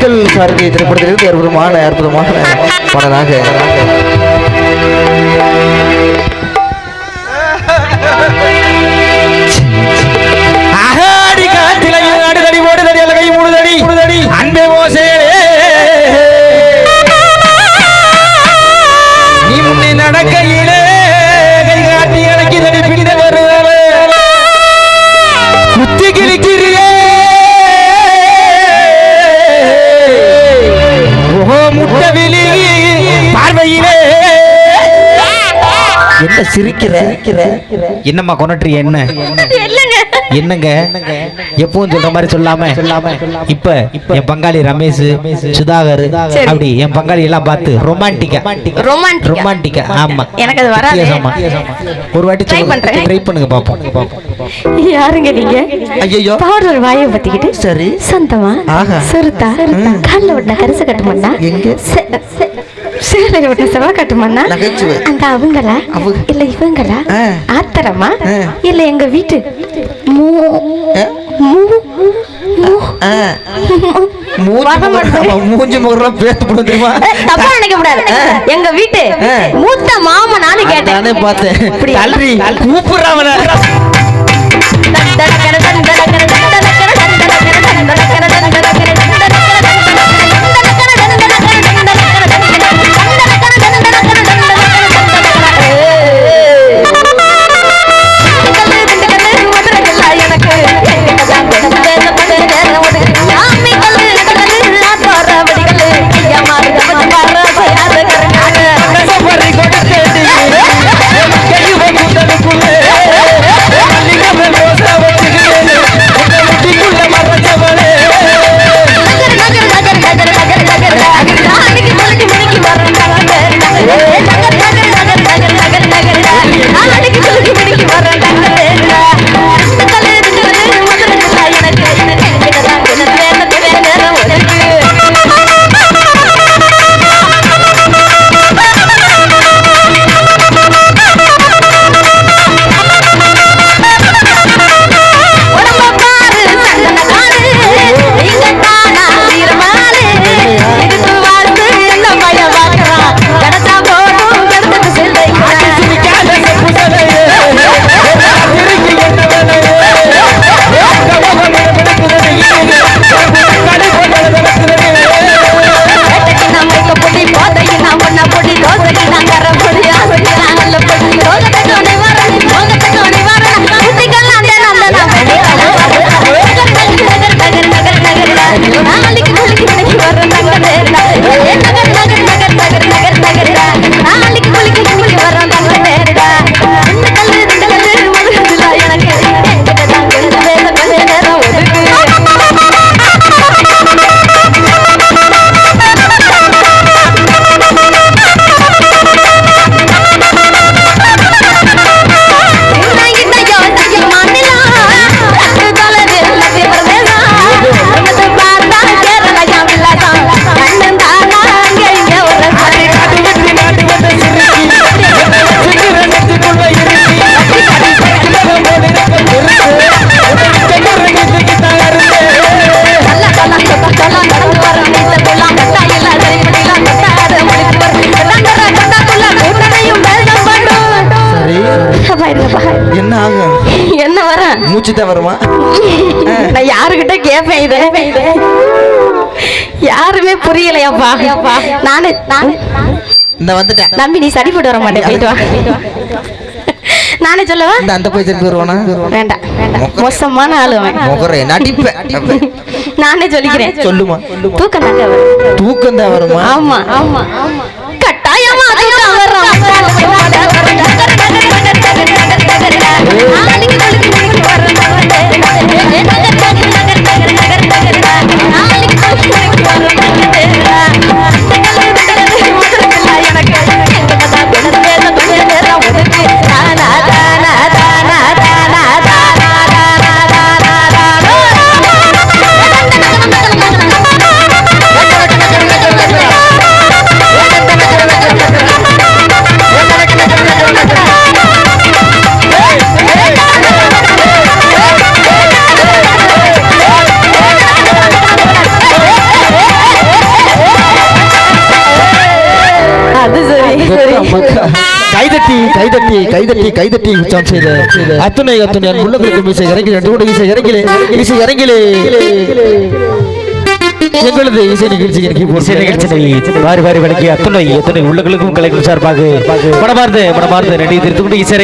Musical சார்ந்த திரைப்படத்திலிருந்து அற்புதமான அற்புதமான பாடலாக அகாடி அன்பே ஓசேலே நீ முன்னே நடக்கையிலே என்ன சிரிக்கிற? என்னம்மா கொனட்ரி என்ன? என்னங்க? எப்பவும் சொல்ற மாதிரி சொல்லாம சொல்லாம இப்ப என் பங்காளி ரமேஷ் சுதாகர் அப்படி என் பங்காளி எல்லாம் பார்த்து ரொமான்டிக்கா ரொமான்டிக் ரொமான்டிக்கா ஆமா. எனக்கு அது வராது. ஒரு வாட்டி. ட்ரை பண்ணுங்க பாப்போம் யாருங்க நீங்க? ஐயோ பவுடர் வாயை பத்திக்கிட்டு சரி. சொந்தமா ஆஹா. சுருத்தா கால்ல ஒட்டின கரிச கட்டுமண்ணா? எங்க? சேலை ஒட்டின செவ கட்டுமண்ணா. அந்த அவங்களா அவங்க. இல்ல இவங்களா. ஆத்தரமா. இல்ல எங்க வீட்டு மூ? மூ. மூஞ்சி பேத்து போட தெரியுமா ஏய், தப்பா நினைக்க கூடாது எங்க வீட்டு. மூத்த மாமனான்னு கேட்டேன் நானே பார்த்தேன் அப்படியா? என்ன ஆகும் என்ன வர? மூச்சு தான் வருமா? நான் யாருகிட்ட கேட்பேன் இத? யாருமே புரியலையாப்பா. நானு நானு. இந்த வந்துட்டேன். நம்பி நீ சரி போட்டு வர மாட்டேன். போயிட்டு வா. நானே சொல்லவா? இந்த அந்த போய் திருப்பி வருவானா? வேண்டாம் மோசமான ஆளு அவன். முகரே நடிப்பேன் நானே சொல்லிக்கிறேன். சொல்லுமா? தூக்கம் வரும். தூக்கம் தான் வருமா? ஆமா ஆமா. கட்டாயமா கைதட்டி கைதட்டி கைதட்டி கைதட்டி உற்சாகம் செய்த அத்துணை அத்துணை உள்ளங்களுக்கு இசை இறங்கி ரெண்டு கூட இசை இறங்கிலே இசை இறங்கிலே. எங்களது இசை நிகழ்ச்சி இசை நிகழ்ச்சி வாரி வாரி வழங்கி அத்துணை அத்துணை உள்ளங்களுக்கும் கலைக்கும் சார்பாக மனமார்ந்த மனமார்ந்த நன்றி தெரிவித்துக் கொண்டு இசை